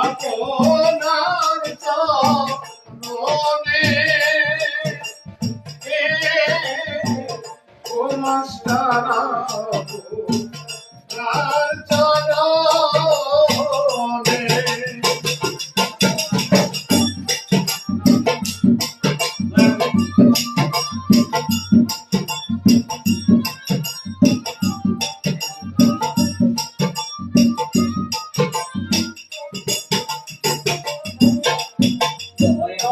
আপনার চরণে ও মাস্টার